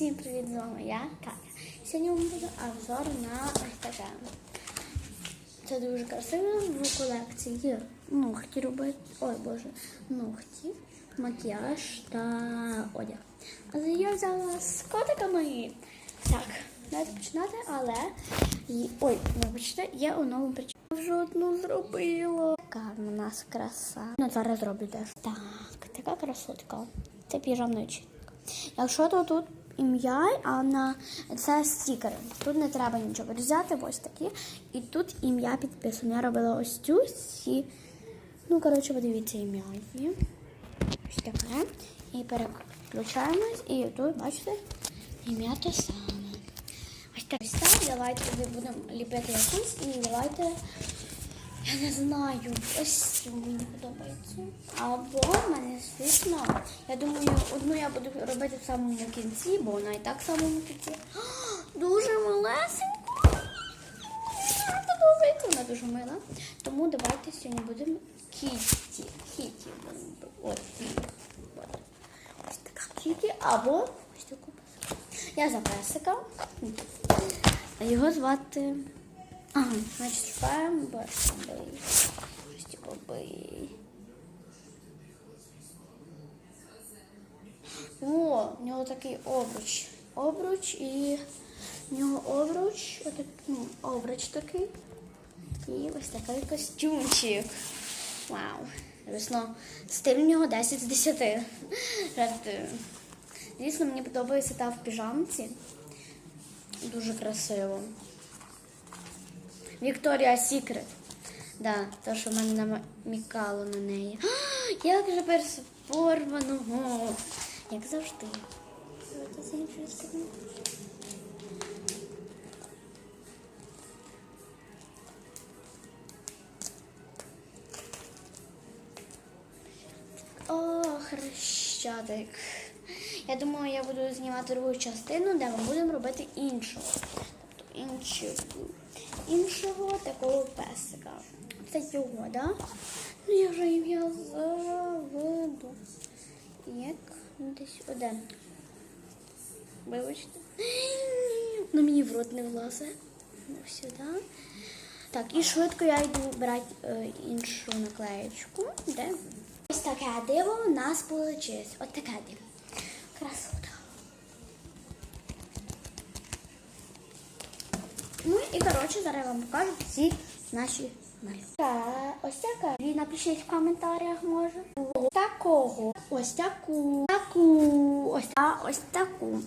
Всім привіт, з вами я, Катя. Сьогодні мене буде обзор на ось. Це дуже красиво в колекції ногті робити. Ой боже, ногті, макіяж та одяг. Але я взяла з котиками. Так, давайте починати, але ой, вибачте, є у новому причині. Вже одну зробила. Така в нас краса. Ну, зараз зроблю теж. Так, така красотка. Це піжамний чинник. Якщо то тут ім'я, а на це стікери. Тут не треба нічого взяти, ось такі. І тут ім'я підписано. Я робила ось цю сі. Ну, коротше, подивіться ім'я. Ось таке. І переключаємось. І тут, бачите, ім'я те саме. Ось так. Давайте будемо ліпити якусь і давайте. Я не знаю, ось цю мені подобається. Або в мене, звісно, я думаю, одну я буду робити в самому кінці, бо вона і так в самому кінці. А, Дуже малесенька. Подобається, вона дуже мила. Тому давайте сьогодні будемо кіті. Кіті будемо. Ось така кіті, або ось таку песика. Я за песика. Його звати. Ага, значить, фембер. Щось типу бий. О, у нього такий обруч. Обруч і в нього обруч, отак, ну, обруч такий. І ось такий костюмчик. Вау. Звісно, стиль у нього 10 з 10. Правда. Звісно, мені подобається та в піжамці. Дуже красиво. Вікторія Сікрет. Да, то, що в мене намікало на неї. А, як же перспорваного. Як завжди. О, хрещатик. Я думаю, я буду знімати другу частину, де ми будемо робити іншого. Іншого, іншого такого песика. Це його, да? Ну я вже ім'я заведу. Як десь один. Вибачте. Ну мені в рот не влазить. Ну, сюди. Так, і швидко я йду брати е, іншу наклеєчку. Де? Ось таке диво у нас вийшло. Ось таке диво. Коротше, зараз вам покажу всі наші малюнки. Ось така. І напишіть в коментарях, може. Ось такого. Ось таку. Таку. Ось, а, ось таку. Ну,